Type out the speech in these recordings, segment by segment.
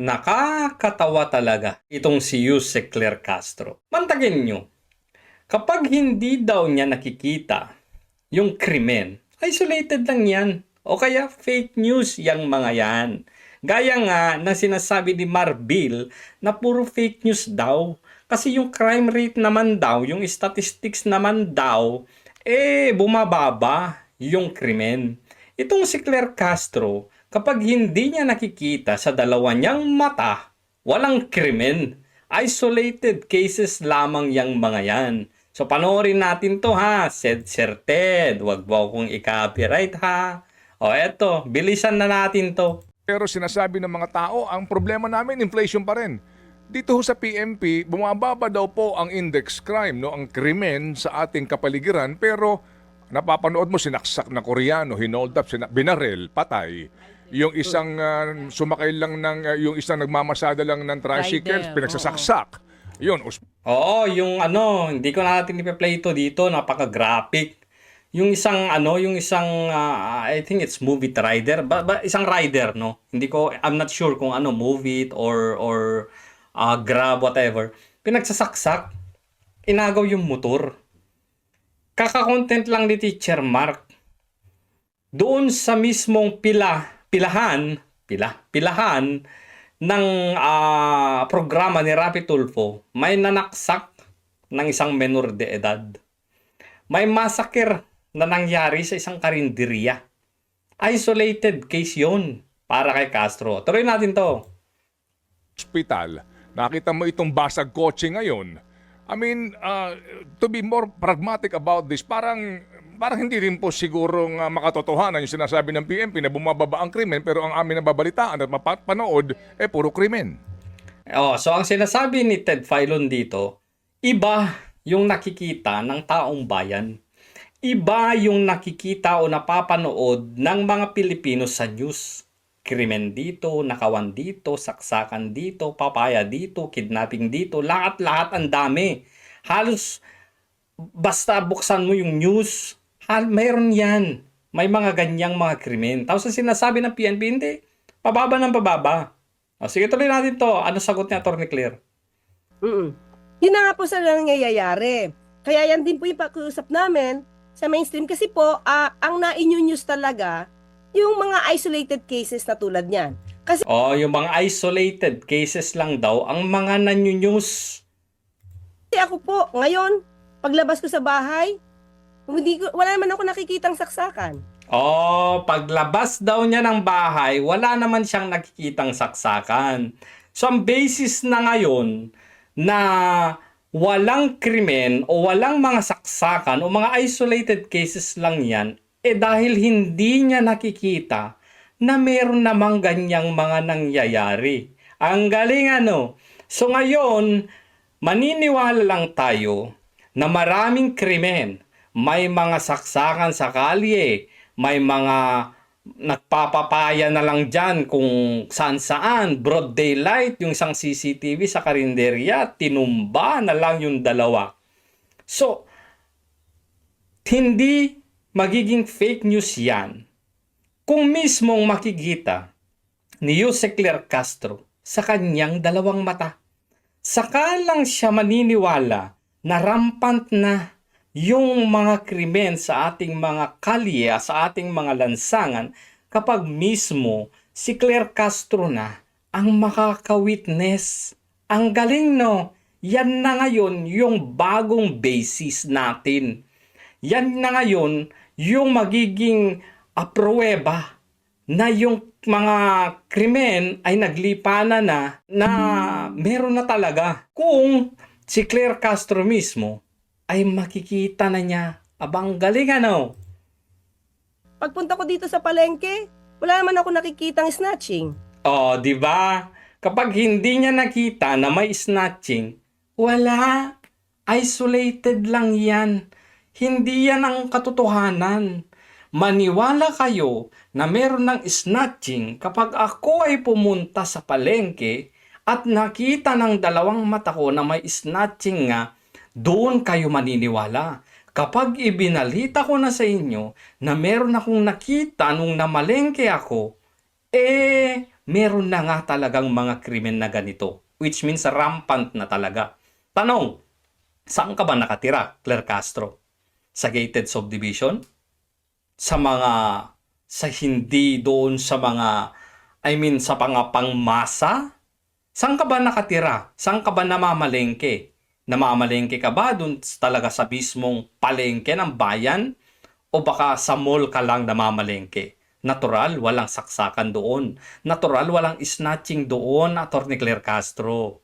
Nakakatawa talaga itong si Yuse Claire Castro. Mantagin nyo, kapag hindi daw niya nakikita yung krimen, isolated lang yan. O kaya fake news yung mga yan. Gaya nga na sinasabi ni Marbil na puro fake news daw. Kasi yung crime rate naman daw, yung statistics naman daw, eh bumababa yung krimen. Itong si Claire Castro, kapag hindi niya nakikita sa dalawa niyang mata, walang krimen. Isolated cases lamang yang mga yan. So panoorin natin to ha, said Sir Ted. Huwag mo akong i-copyright ha. O eto, bilisan na natin to. Pero sinasabi ng mga tao, ang problema namin, inflation pa rin. Dito sa PMP, bumababa daw po ang index crime, no, ang krimen sa ating kapaligiran, pero napapanood mo sinaksak na Koreano, hinold up, sina- binarel, patay. Yung isang ah, sumakay lang ng, ah, yung isang nagmamasada lang ng tricycles, Rider, pinagsasaksak. Yun, us- Oo, yung ano, hindi ko natin ipa-play ito dito, napaka-graphic. Yung isang ano, yung isang ah, I think it's movie rider, ba, ba isang rider, no? Hindi ko I'm not sure kung ano movie it or or ah, grab whatever. Pinagsasaksak, inagaw yung motor. Kaka-content lang ni Teacher Mark. Doon sa mismong pila, pilahan, pila, pilahan ng ah, programa ni Rapi Tulfo, may nanaksak ng isang menor de edad. May massacre na nangyari sa isang karinderya. Isolated case yun para kay Castro. Tuloy natin to. hospital, nakita mo itong basag kotse ngayon. I mean, uh, to be more pragmatic about this, parang parang hindi rin po sigurong uh, makatotohanan yung sinasabi ng PMP na bumababa ang krimen pero ang amin nababalitaan at mapapanood eh puro krimen. Oh, so ang sinasabi ni Ted Filon dito, iba yung nakikita ng taong bayan. Iba yung nakikita o napapanood ng mga Pilipino sa news. Krimen dito, nakawan dito, saksakan dito, papaya dito, kidnapping dito, lahat-lahat ang dami. Halos basta buksan mo yung news, hal mayroon yan. May mga ganyang mga krimen. Tapos ang sinasabi ng PNP, hindi, pababa ng pababa. O, sige, tuloy natin to. Ano sagot ni Atty. Claire? Mm. Yun na nga po sa nangyayari. Kaya yan din po yung pakiusap namin sa mainstream kasi po, ah, ang na-news talaga, yung mga isolated cases na tulad niyan. Kasi O, yung mga isolated cases lang daw ang mga nanyo-news. ako po, ngayon, paglabas ko sa bahay, hindi ko, wala naman ako nakikitang saksakan. O, paglabas daw niya ng bahay, wala naman siyang nakikitang saksakan. So, ang basis na ngayon na walang krimen o walang mga saksakan o mga isolated cases lang yan, eh dahil hindi niya nakikita na meron namang ganyang mga nangyayari. Ang galing ano. So ngayon, maniniwala lang tayo na maraming krimen, may mga saksakan sa kalye, may mga nagpapapaya na lang dyan kung saan saan, broad daylight, yung isang CCTV sa karinderya, tinumba na lang yung dalawa. So, hindi magiging fake news yan kung mismong makikita ni Jose Castro sa kanyang dalawang mata. Saka lang siya maniniwala na rampant na yung mga krimen sa ating mga kalye, sa ating mga lansangan kapag mismo si Claire Castro na ang makaka-witness. Ang galing no? Yan na ngayon yung bagong basis natin. Yan na ngayon yung magiging apruweba na yung mga krimen ay naglipana na na meron na talaga. Kung si Claire Castro mismo ay makikita na niya, abang galing ano? Pagpunta ko dito sa palengke, wala naman ako nakikitang snatching. Oh, di ba? Kapag hindi niya nakita na may snatching, wala. Isolated lang yan. Hindi yan ang katotohanan. Maniwala kayo na meron ng snatching kapag ako ay pumunta sa palengke at nakita ng dalawang mata ko na may snatching nga, doon kayo maniniwala. Kapag ibinalita ko na sa inyo na meron akong nakita nung namalengke ako, eh, meron na nga talagang mga krimen na ganito. Which means rampant na talaga. Tanong, saan ka ba nakatira, Claire Castro? Sa gated subdivision? Sa mga, sa hindi doon sa mga, I mean, sa pangapangmasa? Saan ka ba nakatira? Saan ka ba namamalengke? Namamalengke ka ba doon talaga sa mismong palengke ng bayan? O baka sa mall ka lang namamalengke? Natural, walang saksakan doon. Natural, walang snatching doon, Atty. Claire Castro.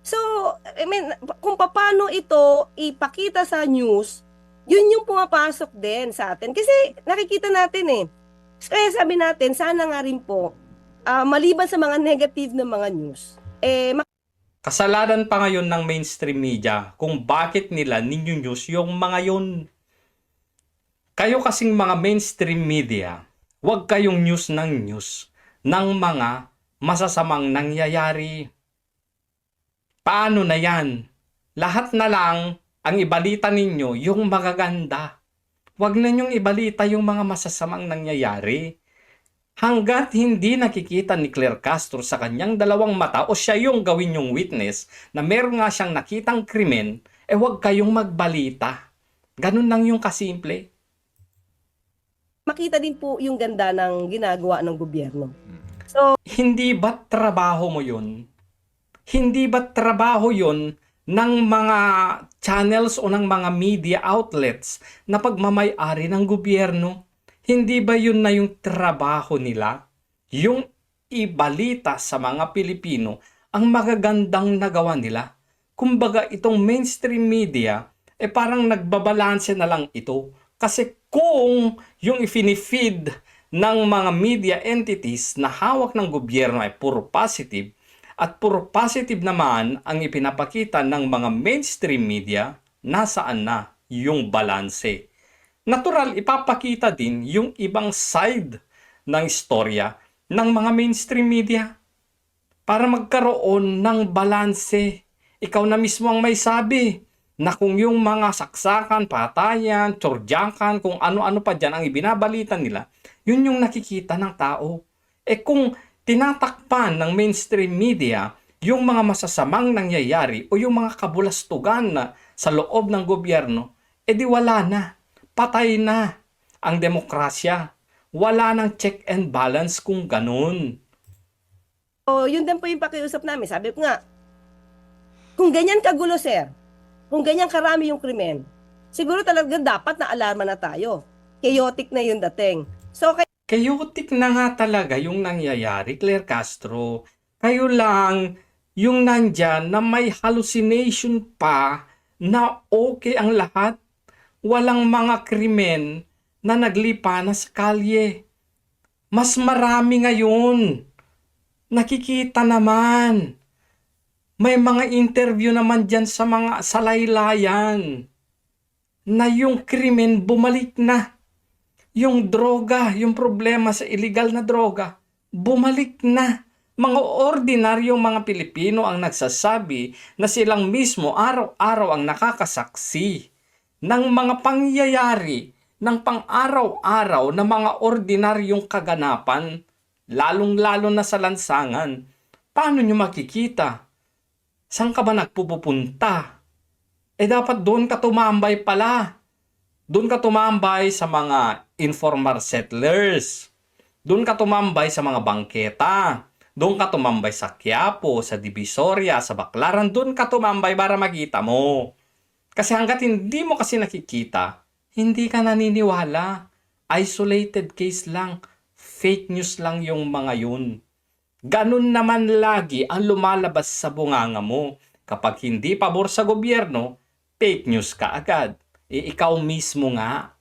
So, I mean, kung paano ito ipakita sa news, yun yung pumapasok din sa atin. Kasi nakikita natin eh. Kaya sabi natin, sana nga rin po, ah, maliban sa mga negative na mga news, eh, Kasalanan pa ngayon ng mainstream media kung bakit nila ninyo news yung mga yun. Kayo kasing mga mainstream media, huwag kayong news ng news ng mga masasamang nangyayari. Paano na yan? Lahat na lang ang ibalita ninyo yung magaganda. Huwag na niyong ibalita yung mga masasamang nangyayari. Hanggat hindi nakikita ni Claire Castro sa kanyang dalawang mata o siya yung gawin yung witness na meron nga siyang nakitang krimen, eh huwag kayong magbalita. Ganun lang yung kasimple. makita din po yung ganda ng ginagawa ng gobyerno. Hindi ba trabaho mo yun? Hindi ba trabaho yun ng mga channels o ng mga media outlets na pagmamay-ari ng gobyerno? Hindi ba yun na yung trabaho nila? Yung ibalita sa mga Pilipino ang magagandang nagawa nila. Kumbaga itong mainstream media, eh parang nagbabalanse na lang ito. Kasi kung yung ifinifeed ng mga media entities na hawak ng gobyerno ay puro positive, at puro positive naman ang ipinapakita ng mga mainstream media, nasaan na yung balanse? Natural, ipapakita din yung ibang side ng istorya ng mga mainstream media para magkaroon ng balanse. Ikaw na mismo ang may sabi na kung yung mga saksakan, patayan, tsorjakan, kung ano-ano pa dyan ang ibinabalita nila, yun yung nakikita ng tao. Eh kung tinatakpan ng mainstream media yung mga masasamang nangyayari o yung mga kabulastugan na sa loob ng gobyerno, edi wala na. Patay na ang demokrasya. Wala nang check and balance kung ganun. So, yun din po yung pakiusap namin. Sabi ko nga, kung ganyan kagulo, sir, kung ganyan karami yung krimen, siguro talaga dapat na alarma na tayo. Chaotic na yung dating. So, kaya Chaotic na nga talaga yung nangyayari, Claire Castro. Kayo lang yung nandyan na may hallucination pa na okay ang lahat. Walang mga krimen na naglipa na sa kalye. Mas marami ngayon. Nakikita naman. May mga interview naman dyan sa mga salaylayan na yung krimen bumalik na yung droga, yung problema sa illegal na droga, bumalik na. Mga ordinaryong mga Pilipino ang nagsasabi na silang mismo araw-araw ang nakakasaksi ng mga pangyayari ng pang-araw-araw na mga ordinaryong kaganapan, lalong-lalo na sa lansangan. Paano nyo makikita? Saan ka ba nagpupunta? Eh dapat doon ka tumambay pala. Doon ka tumambay sa mga informal settlers. Doon ka tumambay sa mga bangketa. Doon ka tumambay sa Quiapo, sa Divisoria, sa Baclaran. Doon ka tumambay para makita mo. Kasi hanggat hindi mo kasi nakikita, hindi ka naniniwala. Isolated case lang. Fake news lang yung mga yun. Ganun naman lagi ang lumalabas sa bunganga mo. Kapag hindi pabor sa gobyerno, fake news ka agad. E ikaw mismo nga,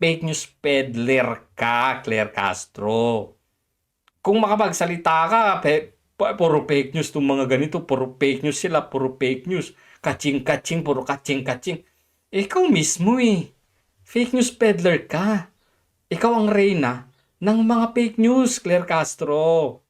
fake news peddler ka, Claire Castro. Kung makapagsalita ka, pe, pu- puro fake news itong mga ganito, puro fake news sila, puro fake news. Kaching-kaching, puro kaching-kaching. Ikaw mismo eh. Fake news peddler ka. Ikaw ang reyna ng mga fake news, Claire Castro.